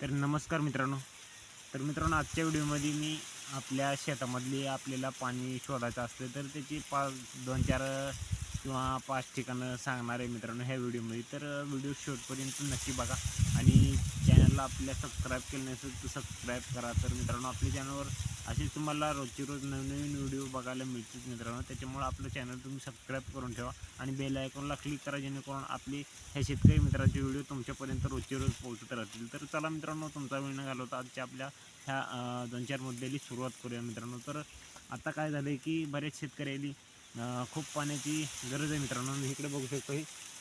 तर नमस्कार मित्रांनो. तर मित्रांनो आजच्या व्हिडिओमध्ये मी आपल्या शेतामधली आपल्याला पाणी शोधायचं असतं तर त्याची पाच दोन चार किंवा पाच ठिकाणं सांगणार आहे मित्रांनो ह्या व्हिडिओमध्ये. तर व्हिडिओ शेवटपर्यंत नक्की बघा आणि चॅनलला आपल्या सबस्क्राईब केलं नसेल तर सबस्क्राईब करा. तर मित्रांनो आपल्या चॅनलवर असेच तुम्हाला रोजची रोज नवनवीन व्हिडिओ बघायला मिळतील मित्रांनो. त्याच्यामुळे आपलं चॅनल तुम्ही सबस्क्राईब करून ठेवा आणि बेल आयकॉनला क्लिक करा जेणेकरून आपली ह्या शेतकरी मित्रांचे व्हिडिओ तुमच्यापर्यंत रोजचे रोज पोहोचत राहतील. तर चला मित्रांनो तुमचा वेळ न घालवता आजच्या आपल्या ह्या दोन चार मुद्द्याली सुरुवात करूया मित्रांनो. तर आता काय झालं आहे की बरेच शेतकऱ्यांनी खूप पाण्याची गरज आहे मित्रांनो. मी इकडे बघू शकतो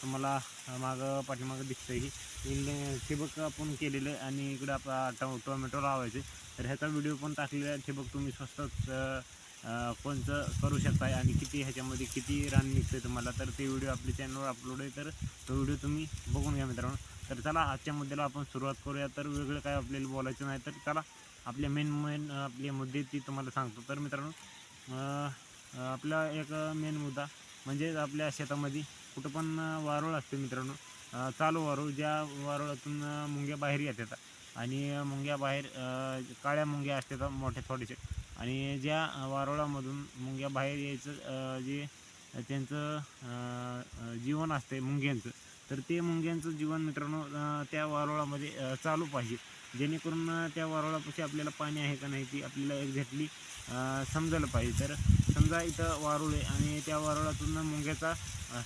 तुम्हाला मागं पाठीमागं दिसतं आहे की ठिबक आपण केलेलं आहे आणि इकडे आपला टो टोमॅटो लावायचे. तर ह्याचा व्हिडिओ पण टाकलेला आहे. ठिबक तुम्ही स्वस्तच अं, कोणचं करू शकताय आणि किती ह्याच्यामध्ये किती रान निघते तुम्हाला. तर ते व्हिडिओ आपल्या चॅनलवर अपलोड आहे. तर तो व्हिडिओ तुम्ही बघून घ्या मित्रांनो. तर चला आजच्या मुद्द्याला आपण सुरुवात करूया. तर वेगळं काय आपल्याला बोलायचं नाही. तर चला आपल्या मेन मेन आपले मुद्दे ती तुम्हाला सांगतो. तर मित्रांनो आपला एक मेन मुद्दा म्हणजे आपल्या शेतामध्ये कुठं पण अं, वारूळ असते मित्रांनो. चालू वारूळ ज्या वारुळातून मुंग्या बाहेर येतात. आणि मुंग्या बाहेर काळ्या मुंग्या असतात मोठ्या थोडेसे. आणि ज्या वारुळामधून मुंग्या बाहेर यायचं जे त्यांचं जीवन असते मुंग्यांचं तर ते मुंग्यांचं जीवन मित्रांनो त्या वारुळामध्ये चालू पाहिजे. जेणेकरून त्या वारुळापाशी आपल्याला पाणी आहे का नाही ती आपल्याला एक्झॅक्टली समजायला पाहिजे. तर समजा इथं वारुळ आहे आणि त्या वारुळातून मुंग्याचा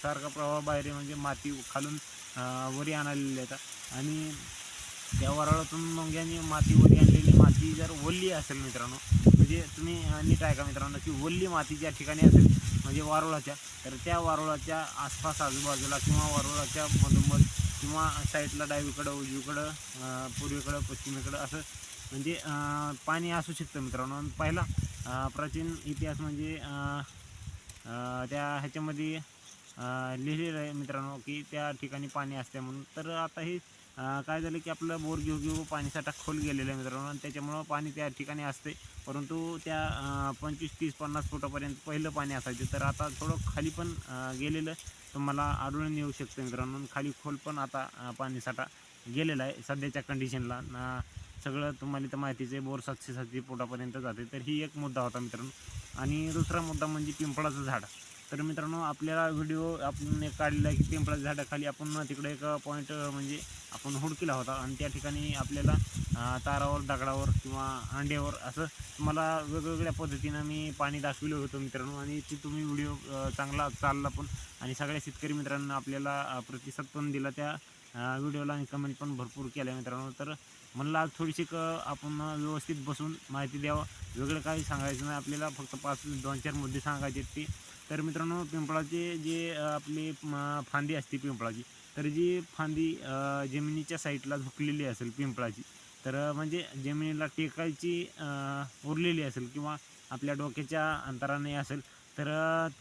सारखा प्रवाह बाहेर आहे म्हणजे माती खालून वरी आणालेली येतात आणि त्या वारुळातून मुंग्याने माती वरी आणलेली माती जर ओल्ली असेल मित्रांनो म्हणजे तुम्ही नीट ऐका मित्रांनो की ओल्ली माती ज्या ठिकाणी असेल म्हणजे वारुळाच्या तर त्या वारुळाच्या आसपास आजूबाजूला किंवा वारुळाच्या मधोमध किंवा साईडला डावीकडं उजवीकडं पूर्वीकडं पूर्वेकडं पश्चिमेकडं असं म्हणजे पाणी असू शकतं मित्रांनो. आणि पहिला प्राचीन इतिहास म्हणजे त्या ह्याच्यामध्ये लिहिलेलं आहे मित्रांनो की त्या ठिकाणी पाणी असते म्हणून. तर आता हे काय झालं की आपलं बोर घेऊ घेऊ पाणीसाठा खोल गेलेलं आहे मित्रांनो. आणि त्याच्यामुळं पाणी त्या ठिकाणी असते परंतु त्या पंचवीस तीस पन्नास फुटापर्यंत पहिलं पाणी असायचं. तर आता थोडं खाली पण गेलेलं तुम्हाला आढळून येऊ शकतं मित्रांनो. खाली खोल पण आता पाणीसाठा गेलेला आहे सध्याच्या कंडिशनला सगळं तुम्हाला तर माहितीच आहे बोर सातशे सातशे पोटापर्यंत जाते. तर ही एक मुद्दा होता मित्रांनो. आणि दुसरा मुद्दा म्हणजे पिंपळाचं झाड. तर मित्रांनो आपल्याला व्हिडिओ आपण एक काढलेला आहे की पिंपळाच्या झाडाखाली आपण तिकडे एक पॉईंट म्हणजे आपण हुडकीला होता. आणि त्या ठिकाणी आपल्याला तारावर दगडावर किंवा अंड्यावर असं तुम्हाला वेगवेगळ्या पद्धतीनं मी पाणी दाखविलं होतं मित्रांनो. आणि ती तुम्ही व्हिडिओ चांगला चालला पण. आणि सगळ्या शेतकरी मित्रांना आपल्याला प्रतिसाद पण दिला त्या व्हिडिओला आणि कमेंट पण भरपूर केल्या मित्रांनो. तर म्हणलं आज थोडीशी क आपण व्यवस्थित बसून माहिती द्यावं. वेगळं काही सांगायचं नाही. आपल्याला फक्त पाच दोन चार मुद्दे सांगायचे आहेत ते. तर मित्रांनो पिंपळाचे जे आपली फांदी असते पिंपळाची तर जी फांदी जमिनीच्या साईडला झुकलेली असेल पिंपळाची तर म्हणजे जमिनीला टेकायची उरलेली असेल किंवा आपल्या डोक्याच्या अंतराने असेल तर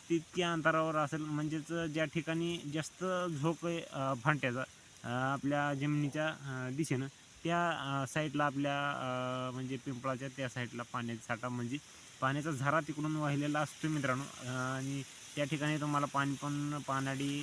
तितक्या अंतरावर असेल म्हणजेच ज्या ठिकाणी जास्त झोक आहे फांट्याचा आपल्या जमिनीच्या दिशेनं त्या साईडला आपल्या म्हणजे पिंपळाच्या त्या साईडला पाण्याचा साठा म्हणजे पाण्याचा झरा तिकडून वाहिलेला असतो मित्रांनो. आणि त्या ठिकाणी तुम्हाला पाणी पण पानाडी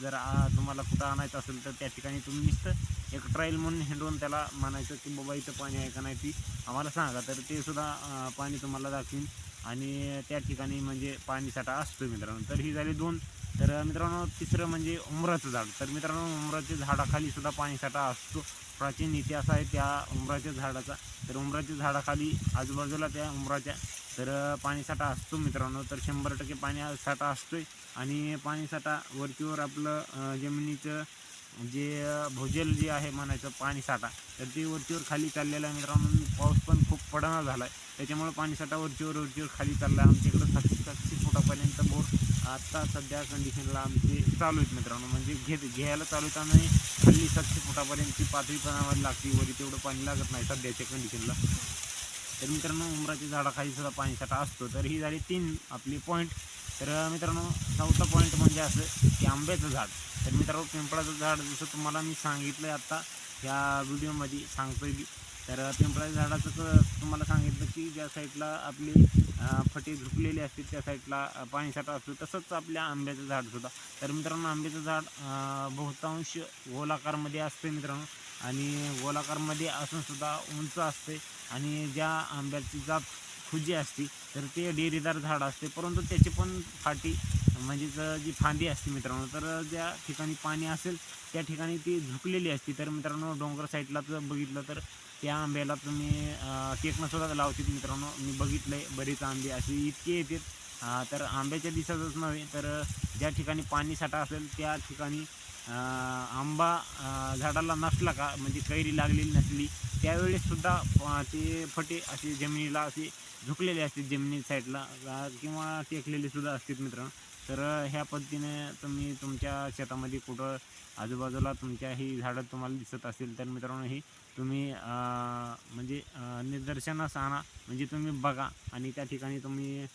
जर तुम्हाला कुठं आणायचं असेल तर त्या ठिकाणी तुम्ही नुसतं एक ट्रायल म्हणून हिंडवून त्याला म्हणायचं की बाबा इथं पाणी आहे का नाही ती आम्हाला सांगा. तर ते सुद्धा पाणी तुम्हाला दाखवीन. आणि त्या ठिकाणी म्हणजे पाणीसाठा असतो मित्रांनो. तर ही झाली दोन तर मित्रांनो तिसरं म्हणजे उमराचं झाड. तर मित्रांनो उमराच्या झाडाखाली सुद्धा पाणीसाठा असतो. प्राचीन इतिहास आहे त्या उमराच्या झाडाचा. तर उमराच्या झाडाखाली आजूबाजूला त्या उमराच्या तर पाणीसाठा असतो मित्रांनो. तर शंभर टक्के पाणी साठा असतोय. आणि पाणीसाठा वरतीवर आपलं जमिनीचं जे भोजल भूजल जे आहे म्हणायचं पाणीसाठा तर ते वरतीवर खाली चाललेलं आहे मित्रांनो. पाऊस पण खूप पडणा झाला आहे त्याच्यामुळे पाणीसाठा वरतीवर वरतीवर खाली चालला आहे आमच्याकडं सातशे सातशे फुटापर्यंत बोर आत्ता सध्या कंडिशनला आमचे चालू आहेत मित्रांनो. म्हणजे घेत घ्यायला चालू आहेत आणि हल्ली सातशे फुटापर्यंतची पातळी पाण्यावर लागते. वरी तेवढं पाणी लागत नाही सध्याच्या कंडिशनला तर मित्रांनो उमराच्या झाडाखाली सुद्धा पाणीसाठा असतो. तर ही झाली तीन आपली पॉईंट तर मित्रांनो चौथा पॉईंट म्हणजे असं की आंब्याचं झाड. तर मित्रांनो पिंपळाचं झाड जसं तुम्हाला मी सांगितलं आहे आत्ता या व्हिडिओमध्ये सांगतोय तर पिंपळाच्या झाडाचं क- तुम्हाला सांगितलं की ज्या साईडला आपली फटी झुकलेली असते त्या साईडला अं, पाणीसाठा असतो तसंच आपल्या आंब्याचं झाडसुद्धा तर मित्रांनो आंब्याचं झाड बहुतांश गोलाकारमध्ये असते मित्रांनो. आणि गोलाकारमध्ये असूनसुद्धा उंच असते. आणि ज्या आंब्याची जात खुजी असते तर ते डेरीदार झाड असते. परंतु त्याची पण फाटी म्हणजेच जी फांदी असते मित्रांनो तर ज्या ठिकाणी पाणी असेल त्या ठिकाणी ती झुकलेली असते. तर मित्रांनो डोंगर साईडला जर बघितलं तर त्या आंब्याला तुम्ही टेकणंसुद्धा टेकणं सुद्धा लावतात मित्रांनो. मी बघितलं आहे बरेच आंबे असे इतके येतात. तर आंब्याच्या दिवसातच नव्हे तर ज्या ठिकाणी पाणी साठा असेल त्या ठिकाणी आंबा झाडाला नसला का म्हणजे कैरी लागलेली नसली त्यावेळेससुद्धा ते फटे असे जमिनीला असे झुकलेले असतात जमिनी साईडला किंवा टेकलेले सुद्धा असतात मित्रांनो. तर ह्या पद्धतीने तुम्ही तुमच्या शेतामध्ये कुठं आजूबाजूला तुमच्या ही झाडं तुम्हाला दिसत असेल तर मित्रांनो ही तुम्ही म्हणजे निदर्शनास आणा म्हणजे तुम्ही बघा आणि त्या ठिकाणी तुम्ही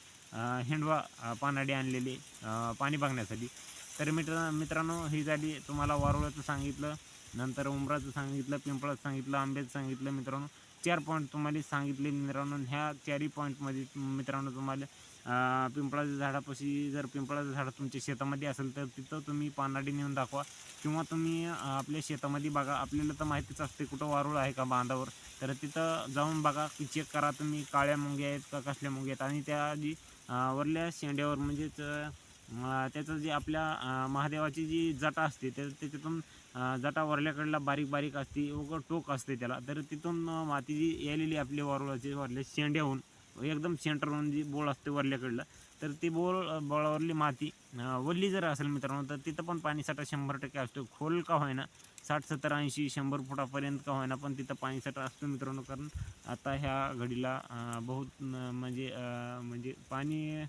हिंडवा पानाडी आणलेली पाणी बघण्यासाठी. तर मित्र मित्रांनो ही झाली तुम्हाला वारुळाचं सांगितलं नंतर उमराचं सांगितलं पिंपळाचं सांगितलं आंब्याचं सांगितलं मित्रांनो. चार पॉईंट तुम्हाला सांगितले मित्रांनो. ह्या चारही पॉईंटमध्ये मित्रांनो तुम्हाला पिंपळाच्या झाडापाशी जर पिंपळाचं झाड तुमच्या शेतामध्ये असेल तर तिथं तुम्ही पानाडी नेऊन दाखवा. किंवा तुम्ही आपल्या शेतामध्ये बघा आपल्याला तर माहितीच असते कुठं वारूळ आहे का बांधावर. तर तिथं जाऊन बघा की चेक करा तुम्ही काळ्या मुंग्या आहेत का कसल्या मुंग्या आहेत. आणि त्या जी वरल्या शेंड्यावर म्हणजेच त्याचं जे आपल्या महादेवाची जी जटा असते त्या त्याच्यातून जटा वरल्याकडला बारीक बारीक असते व टोक असते त्याला. तर तिथून माती जी यायलेली आपली वारुळाची वरल्या शेंड्याहून एकदम सेंटरहून जी बोळ असते वरल्याकडलं तर ती बोळ बोळावरली माती वल्ली जर असेल मित्रांनो तर तिथं पण पाणीसाठा शंभर टक्के असतो. खोल का होईना साठ सत्तर ऐंशी शंभर फुटापर्यंत का होईना पण तिथं पाणीसाठा असतो मित्रांनो. कारण आता ह्या घडीला बहुत म्हणजे म्हणजे पाणी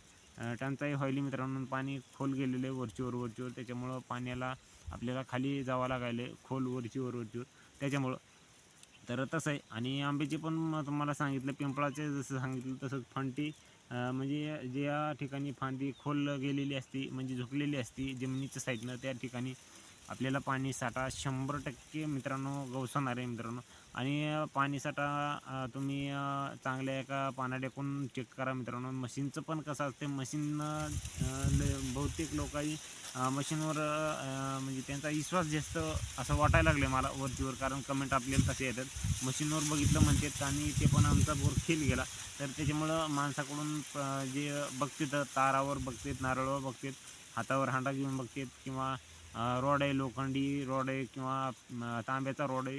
टंचाई व्हायली मित्रांनो. पाणी खोल गेलेलं आहे वरचीवर वरचीवर. त्याच्यामुळं पाण्याला आपल्याला खाली जावं लागायलं खोल वरचीवर वरचीवर. त्याच्यामुळं तर तसं आहे. आणि आंब्याचे पण तुम्हाला सांगितलं पिंपळाचे जसं सांगितलं तसंच फंटी म्हणजे ज्या ठिकाणी फांदी खोल गेलेली असती म्हणजे झुकलेली असती जमिनीच्या साईडनं त्या ठिकाणी आपल्याला पाणी साठा शंभर टक्के मित्रांनो गवसणार आहे मित्रांनो. आणि पाणीसाठा तुम्ही चांगल्या एका पानाड्याकून चेक करा मित्रांनो. मशीनचं पण कसं असते मशीन बहुतेक लोकांनी मशीनवर म्हणजे त्यांचा विश्वास जास्त असं वाटायला लागले मला वरतीवर कारण कमेंट आपल्याला तसे येतात. मशीनवर बघितलं म्हणतात आणि ते पण आमचा बोर खेल गेला. तर त्याच्यामुळं माणसाकडून जे बघतात तारावर बघतात नारळावर बघतात हातावर हांडा घेऊन बघतात किंवा रॉड आहे लोखंडी रॉड आहे किंवा तांब्याचा रॉड आहे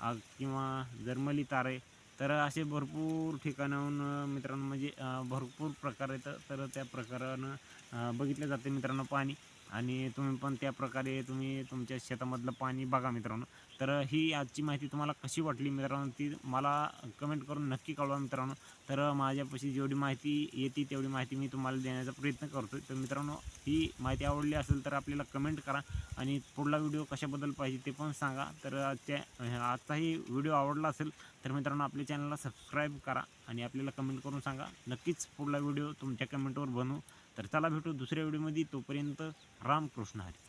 आग किंवा जर्मली तारे तर असे भरपूर ठिकाणाहून मित्रांनो म्हणजे भरपूर प्रकार आहेत तर त्या प्रकारानं बघितलं जाते मित्रांनो पाणी आणि तुम्ही पण त्या प्रकारे तुम्ही तुमच्या शेतामधलं पाणी बघा मित्रांनो. तर ही आजची माहिती तुम्हाला कशी वाटली मित्रांनो ती मला कमेंट करून नक्की कळवा मित्रांनो. तर माझ्यापाशी जेवढी माहिती येते तेवढी माहिती मी तुम्हाला देण्याचा प्रयत्न करतो तर मित्रांनो ही माहिती आवडली असेल तर आपल्याला कमेंट करा आणि पुढला व्हिडिओ कशाबद्दल पाहिजे ते पण सांगा. तर आजच्या आजचाही व्हिडिओ आवडला असेल तर मित्रांनो आपल्या चॅनलला सबस्क्राईब करा आणि आपल्याला कमेंट करून सांगा. नक्कीच पुढला व्हिडिओ तुमच्या कमेंटवर बनवू. तर चला भेटू दुसऱ्या व्हिडिओमध्ये. तोपर्यंत रामकृष्ण हरी.